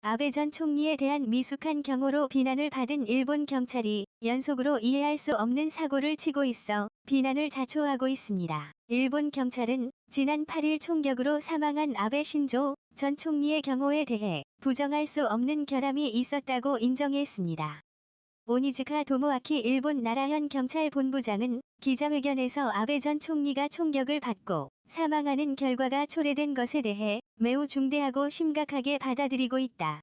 아베 전 총리에 대한 미숙한 경호로 비난을 받은 일본 경찰이 연속으로 이해할 수 없는 사고를 치고 있어 비난을 자초하고 있습니다. 일본 경찰은 지난 8일 총격으로 사망한 아베 신조 전 총리의 경호에 대해 부정할 수 없는 결함이 있었다고 인정했습니다. 오니즈카 도모아키 일본 나라현 경찰 본부장은 기자회견에서 아베 전 총리가 총격을 받고 사망하는 결과가 초래된 것에 대해 매우 중대하고 심각하게 받아들이고 있다.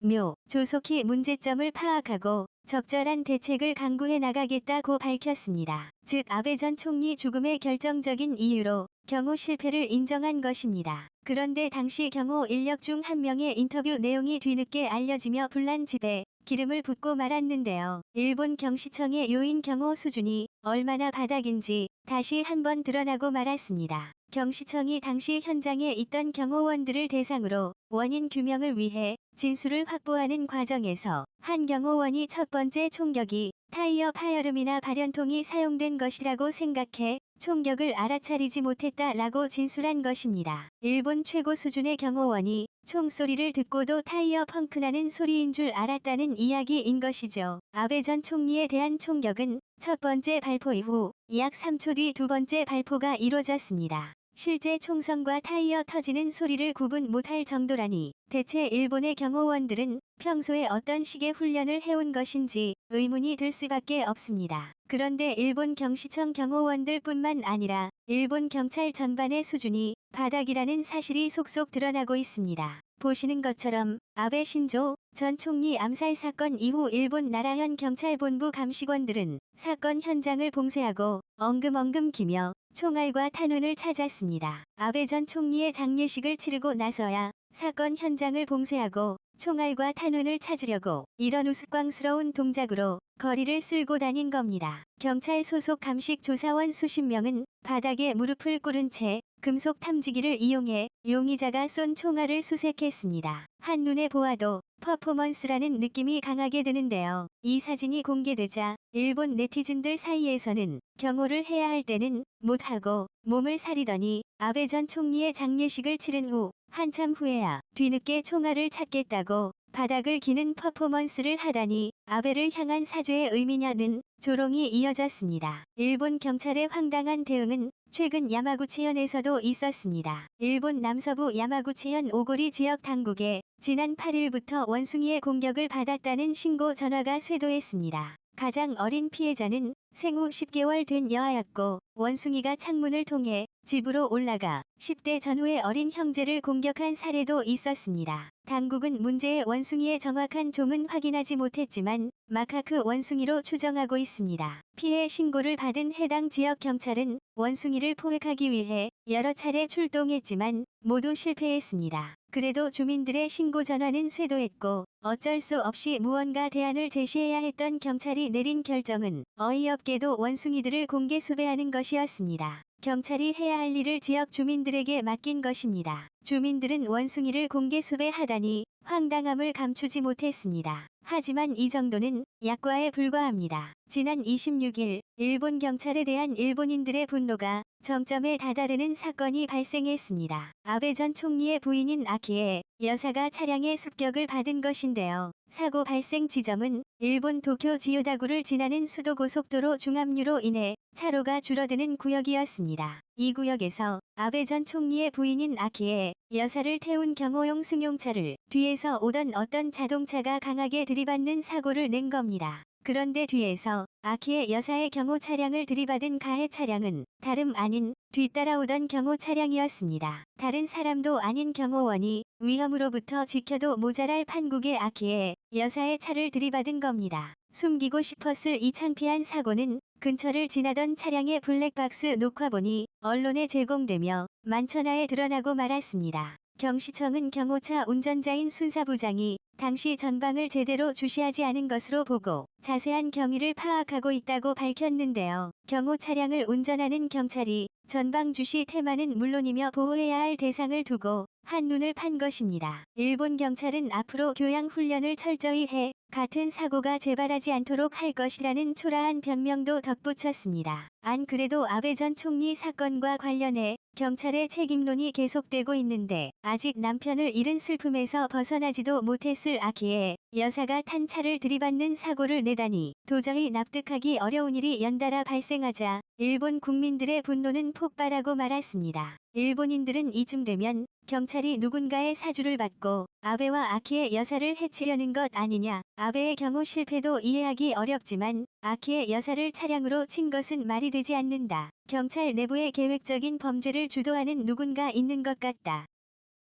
묘, 조속히 문제점을 파악하고 적절한 대책을 강구해 나가겠다고 밝혔습니다. 즉 아베 전 총리 죽음의 결정적인 이유로 경호 실패를 인정한 것입니다. 그런데 당시 경호 인력 중 한 명의 인터뷰 내용이 뒤늦게 알려지며 분란 집에 기름을 붓고 말았는데요. 일본 경시청의 요인 경호 수준이 얼마나 바닥인지 다시 한번 드러나고 말았습니다. 경시청이 당시 현장에 있던 경호원들을 대상으로 원인 규명을 위해 진술을 확보하는 과정에서 한 경호원이 첫 번째 총격이 타이어 파열음이나 발연통이 사용된 것이라고 생각해 총격을 알아차리지 못했다 라고 진술한 것입니다. 일본 최고 수준의 경호원이 총소리를 듣고도 타이어 펑크나는 소리인 줄 알았다는 이야기인 것이죠. 아베 전 총리에 대한 총격은 첫 번째 발포 이후 약 3초 뒤 두 번째 발포가 이뤄졌습니다. 실제 총성과 타이어 터지는 소리를 구분 못할 정도라니 대체 일본의 경호원들은 평소에 어떤 식의 훈련을 해온 것인지 의문이 들 수밖에 없습니다. 그런데 일본 경시청 경호원들 뿐만 아니라 일본 경찰 전반의 수준이 바닥이라는 사실이 속속 드러나고 있습니다. 보시는 것처럼 아베 신조 전 총리 암살 사건 이후 일본 나라현 경찰본부 감식원들은 사건 현장을 봉쇄하고 엉금엉금 기며 총알과 탄원을 찾았습니다. 아베 전 총리의 장례식을 치르고 나서야 사건 현장을 봉쇄하고 총알과 탄원을 찾으려고 이런 우스꽝스러운 동작으로 거리를 쓸고 다닌 겁니다. 경찰 소속 감식 조사원 수십 명은 바닥에 무릎을 꿇은 채 금속 탐지기를 이용해 용의자가 쏜 총알을 수색했습니다. 한눈에 보아도 퍼포먼스라는 느낌이 강하게 드는데요. 이 사진이 공개되자 일본 네티즌들 사이에서는 경호를 해야 할 때는 못하고 몸을 사리더니 아베 전 총리의 장례식을 치른 후 한참 후에야 뒤늦게 총알을 찾겠다고 바닥을 기는 퍼포먼스를 하다니 아베를 향한 사죄의 의미냐는 조롱이 이어졌습니다. 일본 경찰의 황당한 대응은 최근 야마구치현에서도 있었습니다. 일본 남서부 야마구치현 오고리 지역 당국에 지난 8일부터 원숭이의 공격을 받았다는 신고 전화가 쇄도했습니다. 가장 어린 피해자는 생후 10개월 된 여아였고 원숭이가 창문을 통해 집으로 올라가 10대 전후의 어린 형제를 공격한 사례도 있었습니다. 당국은 문제의 원숭이의 정확한 종은 확인하지 못했지만 마카크 원숭이로 추정하고 있습니다. 피해 신고를 받은 해당 지역 경찰은 원숭이를 포획하기 위해 여러 차례 출동했지만 모두 실패했습니다. 그래도 주민들의 신고 전화는 쇄도했고 어쩔 수 없이 무언가 대안을 제시해야 했던 경찰이 내린 결정은 어이없게도 원숭이들을 공개 수배하는 것이었습니다. 경찰이 해야 할 일을 지역 주민들에게 맡긴 것입니다. 주민들은 원숭이를 공개 수배하다니 황당함을 감추지 못했습니다. 하지만 이 정도는 약과에 불과합니다. 지난 26일 일본 경찰에 대한 일본인들의 분노가 정점에 다다르는 사건이 발생했습니다. 아베 전 총리의 부인인 아키에 여사가 차량의 습격을 받은 것인데요. 사고 발생 지점은 일본 도쿄 지요다구를 지나는 수도고속도로 중압류로 인해 차로가 줄어드는 구역이었습니다. 이 구역에서 아베 전 총리의 부인인 아키에 여사를 태운 경호용 승용차를 뒤에서 오던 어떤 자동차가 강하게 들이받는 사고를 낸 겁니다. 그런데 뒤에서 아키의 여사의 경호 차량을 들이받은 가해 차량은 다름 아닌 뒤따라오던 경호 차량이었습니다. 다른 사람도 아닌 경호원이 위험으로부터 지켜도 모자랄 판국의 아키에 여사의 차를 들이받은 겁니다. 숨기고 싶었을 이 창피한 사고는 근처를 지나던 차량의 블랙박스 녹화본이 언론에 제공되며 만천하에 드러나고 말았습니다. 경시청은 경호차 운전자인 순사부장이 당시 전방을 제대로 주시하지 않은 것으로 보고 자세한 경위를 파악하고 있다고 밝혔는데요. 경호 차량을 운전하는 경찰이 전방 주시 테마는 물론이며 보호해야 할 대상을 두고 한눈을 판 것입니다. 일본 경찰은 앞으로 교양 훈련을 철저히 해 같은 사고가 재발하지 않도록 할 것이라는 초라한 변명도 덧붙였습니다. 안 그래도 아베 전 총리 사건과 관련해 경찰의 책임론이 계속되고 있는데 아직 남편을 잃은 슬픔에서 벗어나지도 못했을 아키에 여사가 탄 차를 들이받는 사고를 내다니 도저히 납득하기 어려운 일이 연달아 발생하자 일본 국민들의 분노는 폭발하고 말았습니다. 일본인들은 이쯤 되면 경찰이 누군가의 사주를 받고 아베와 아키의 여사를 해치려는 것 아니냐. 아베의 경우 실패도 이해하기 어렵지만 아키의 여사를 차량으로 친 것은 말이 되지 않는다. 경찰 내부에 계획적인 범죄를 주도하는 누군가 있는 것 같다.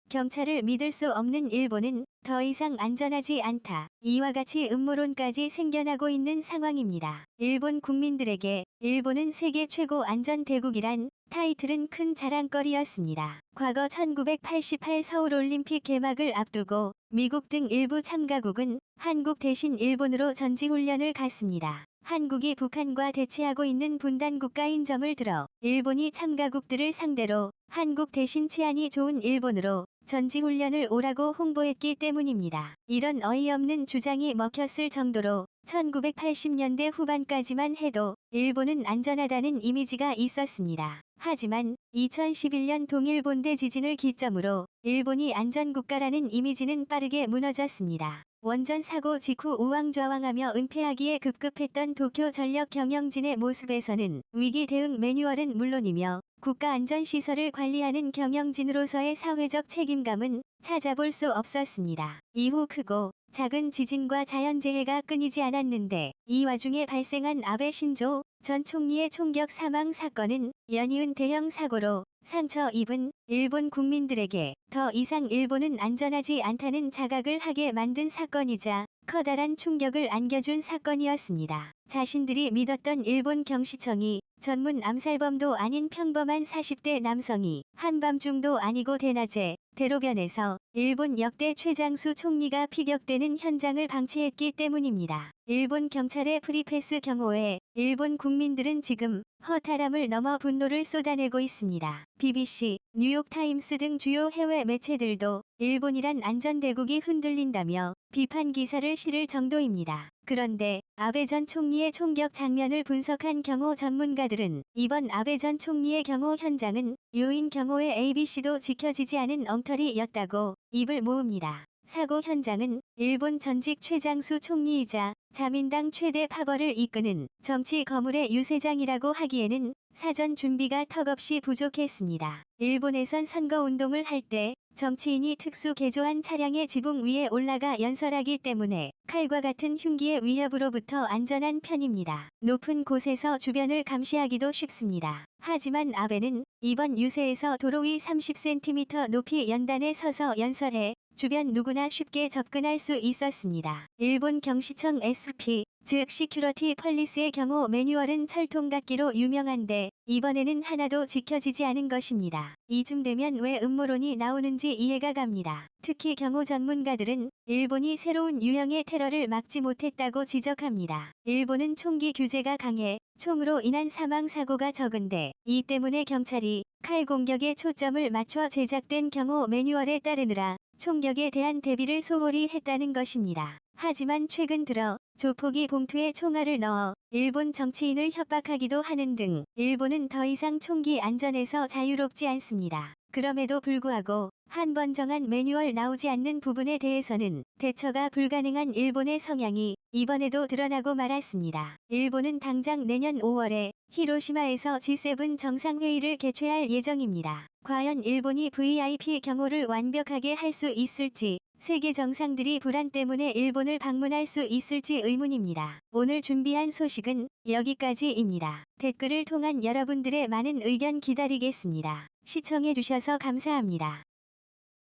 경찰을 믿을 수 없는 일본은 더 이상 안전하지 않다. 이와 같이 음모론까지 생겨나고 있는 상황입니다. 일본 국민들에게 일본은 세계 최고 안전대국이란 타이틀은 큰 자랑거리였습니다. 과거 1988 서울올림픽 개막을 앞두고 미국 등 일부 참가국은 한국 대신 일본으로 전지훈련을 갔습니다. 한국이 북한과 대치하고 있는 분단 국가인 점을 들어 일본이 참가국들을 상대로 한국 대신 치안이 좋은 일본으로 전지훈련을 오라고 홍보했기 때문입니다. 이런 어이없는 주장이 먹혔을 정도로 1980년대 후반까지만 해도 일본은 안전하다는 이미지가 있었습니다. 하지만 2011년 동일본대 지진을 기점으로 일본이 안전국가라는 이미지는 빠르게 무너졌습니다. 원전 사고 직후 우왕좌왕하며 은폐하기에 급급했던 도쿄 전력 경영진의 모습에서는 위기 대응 매뉴얼은 물론이며 국가안전시설을 관리하는 경영진으로서의 사회적 책임감은 찾아볼 수 없었습니다. 이후 크고 작은 지진과 자연재해가 끊이지 않았는데 이 와중에 발생한 아베 신조 전 총리의 총격 사망 사건은 연이은 대형 사고로 상처 입은 일본 국민들에게 더 이상 일본은 안전하지 않다는 자각을 하게 만든 사건이자 커다란 충격을 안겨준 사건이었습니다. 자신들이 믿었던 일본 경시청이 전문 암살범도 아닌 평범한 40대 남성이 한밤중도 아니고 대낮에 대로변에서 일본 역대 최장수 총리가 피격되는 현장을 방치했기 때문입니다. 일본 경찰의 프리패스 경호에 일본 국민들은 지금 허탈함을 넘어 분노를 쏟아내고 있습니다. BBC, 뉴욕타임스 등 주요 해외 매체들도 일본이란 안전대국이 흔들린다며 비판 기사를 실을 정도입니다. 그런데 아베 전 총리의 총격 장면을 분석한 경호 전문가들은 이번 아베 전 총리의 경호 현장은 요인 경호의 ABC도 지켜지지 않은 엉터리였다고 입을 모읍니다. 사고 현장은 일본 전직 최장수 총리이자 자민당 최대 파벌을 이끄는 정치 거물의 유세장이라고 하기에는 사전 준비가 턱없이 부족했습니다. 일본에선 선거운동을 할 때 정치인이 특수 개조한 차량의 지붕 위에 올라가 연설하기 때문에 칼과 같은 흉기의 위협으로부터 안전한 편입니다. 높은 곳에서 주변을 감시하기도 쉽습니다. 하지만 아베는 이번 유세에서 도로 위 30cm 높이 연단에 서서 연설해 주변 누구나 쉽게 접근할 수 있었습니다. 일본 경시청 SP, 즉 시큐러티 펄리스의 경우 매뉴얼은 철통같기로 유명한데 이번에는 하나도 지켜지지 않은 것입니다. 이쯤 되면 왜 음모론이 나오는지 이해가 갑니다. 특히 경호 전문가들은 일본이 새로운 유형의 테러를 막지 못했다고 지적합니다. 일본은 총기 규제가 강해 총으로 인한 사망 사고가 적은데 이 때문에 경찰이 칼 공격에 초점을 맞춰 제작된 경호 매뉴얼에 따르느라 총격에 대한 대비를 소홀히 했다는 것입니다. 하지만 최근 들어 조폭이 봉투에 총알을 넣어 일본 정치인을 협박하기도 하는 등 일본은 더 이상 총기 안전에서 자유롭지 않습니다. 그럼에도 불구하고 한 번 정한 매뉴얼 나오지 않는 부분에 대해서는 대처가 불가능한 일본의 성향이 이번에도 드러나고 말았습니다. 일본은 당장 내년 5월에 히로시마에서 G7 정상회의를 개최할 예정입니다. 과연 일본이 VIP 경호를 완벽하게 할 수 있을지 세계 정상들이 불안 때문에 일본을 방문할 수 있을지 의문입니다. 오늘 준비한 소식은 여기까지입니다. 댓글을 통한 여러분들의 많은 의견 기다리겠습니다. 시청해주셔서 감사합니다.